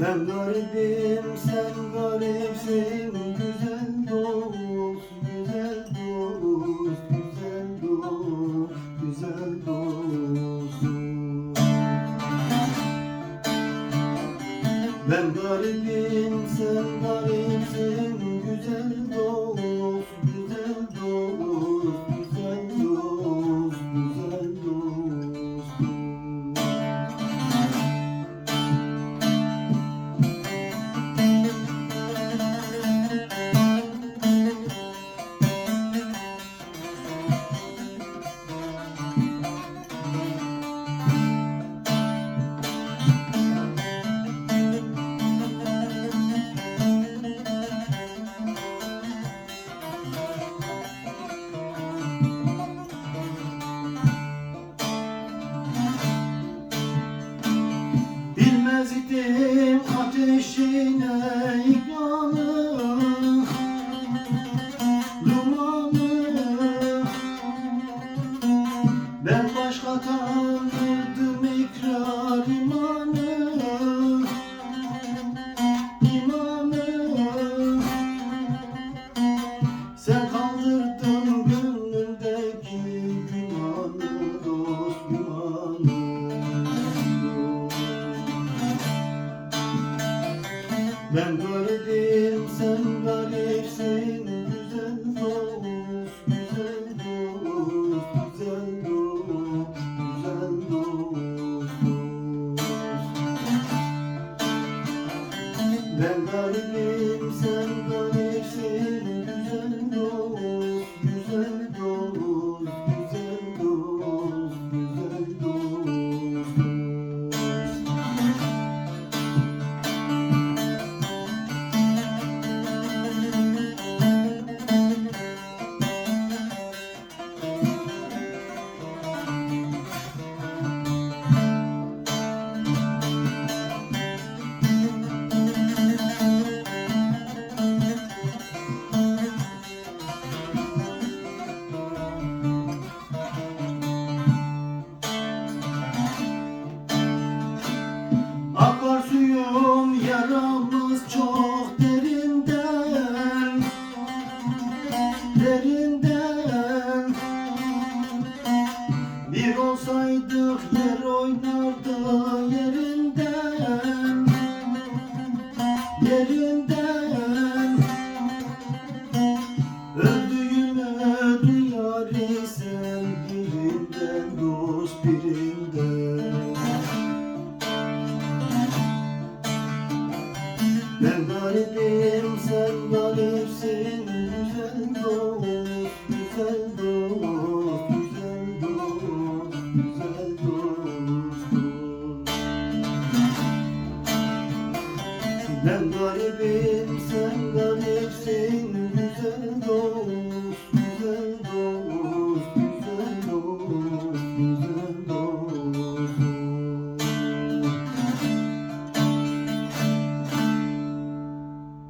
Ben garibim sen garipsin. Güzel dost, güzel dost Güzel dost, güzel dostum. Ben garibim sen garipsin. Güzel dost, güzel dost Bilmez idim Ben garibim oynardı yerinden. Yerinden. Öldüğüme duyar isen birinden dost birinden. Ben garibim Ben garibim sen garipsin Güzel dost, güzel dost